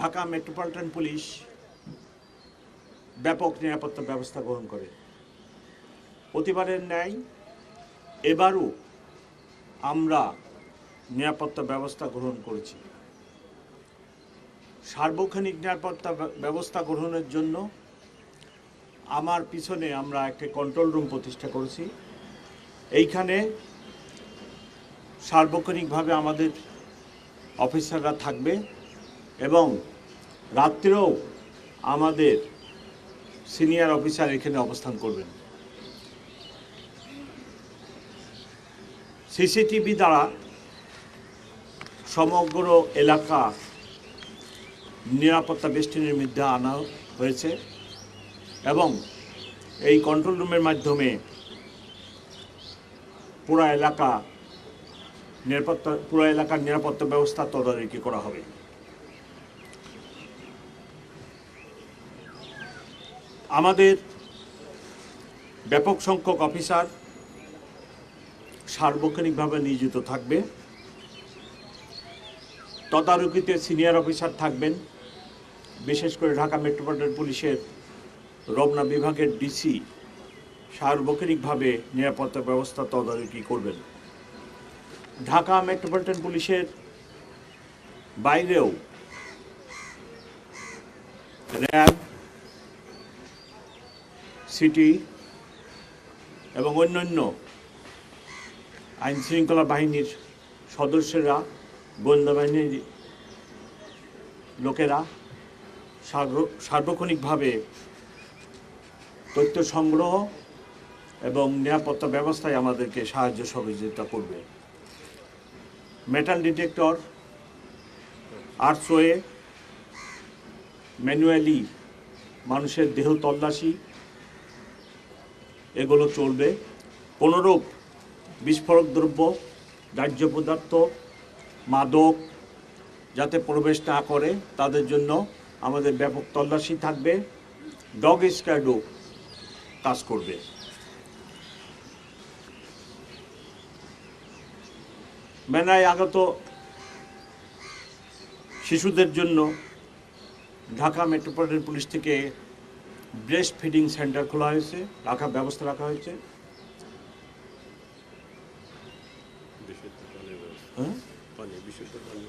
Dhaka metropolitan police ব্যাপক নিরাপত্তা ব্যবস্থা গ্রহণ করে। প্রতিবারের ন্যায় এবারও আমরা নিরাপত্তা ব্যবস্থা গ্রহণ করেছি। সার্বক্ষণিক নিরাপত্তা ব্যবস্থা গ্রহণের জন্য আমার পিছনে আমরা একটি কন্ট্রোল রুম প্রতিষ্ঠা করেছি। এইখানে সার্বক্ষণিকভাবে আমাদের অফিসাররা থাকবে। এবং রাত্রেও আমাদের সিনিয়র অফিসার এখানে অবস্থান করবেন। সিসিটিভি দ্বারা সমগ্র এলাকা নিরাপত্তা বেষ্টনীর মধ্যে আনা হয়েছে এবং এই কন্ট্রোল রুমের মাধ্যমে পুরো এলাকা নিরাপত্তা, পুরো এলাকার নিরাপত্তা ব্যবস্থা তদারকি করা হবে। আমাদের ব্যাপক সংখ্যক অফিসার সার্বক্ষণিকভাবে নিয়োজিত থাকবে। তদারকিতে সিনিয়র অফিসার থাকবেন, বিশেষ করে ঢাকা মেট্রোপলিটন পুলিশের রমনা বিভাগের ডিসি সার্বক্ষণিকভাবে নিরাপত্তা ব্যবস্থা তদারকি করবেন। ঢাকা মেট্রোপলিটন পুলিশের বাইরেও র্যাব সিটি এবং অন্যান্য আইন শৃঙ্খলা বাহিনীর সদস্যরা গোয়েন্দা বাহিনীর লোকেরা সার্ব- সার্বক্ষণিকভাবে তথ্য সংগ্রহ এবং নিরাপত্তা ব্যবস্থায় আমাদেরকে সাহায্য সহযোগিতা করবে। মেটাল ডিটেক্টর আর্টসওয়ে ম্যানুয়ালি মানুষের দেহ তল্লাশি এগুলো চলবে। কোনোরূপ বিস্ফোরক দ্রব্য, দাহ্য পদার্থ, মাদক যাতে প্রবেশ না করে, তাদের জন্য আমাদের ব্যাপক তল্লাশি থাকবে। ডগ স্কোয়াডও কাজ করবে। মেলায় আগত শিশুদের জন্য ঢাকা মেট্রোপলিটন পুলিশ থেকে ব্রেস্ট ফিডিং সেন্টার খোলা হয়েছে রাখা ব্যবস্থা রাখা হয়েছে। হ্যাঁ?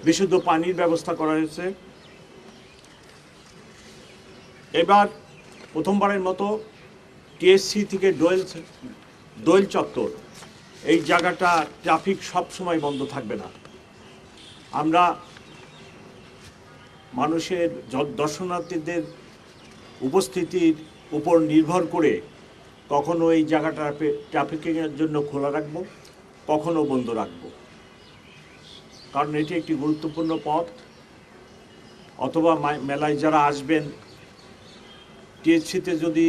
বিশুদ্ধ পানির ব্যবস্থা। করা হয়েছে। এবার প্রথমবারের মতো টিএসসি থেকে ডোয়েল দোয়েল চত্বর এই জায়গাটা ট্রাফিক সব সময় বন্ধ থাকবে না। আমরা মানুষের দর্শনার্থীদের উপস্থিতির উপর নির্ভর করে কখনো এই জায়গাটা ট্রাফিকিংয়ের জন্য খোলা রাখব, কখনো বন্ধ রাখব। কারণ এটি একটি গুরুত্বপূর্ণ পথ। অথবা মেলায় যারা আসবেন, টিএসসিতে যদি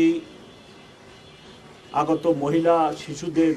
আগত মহিলা, শিশুদের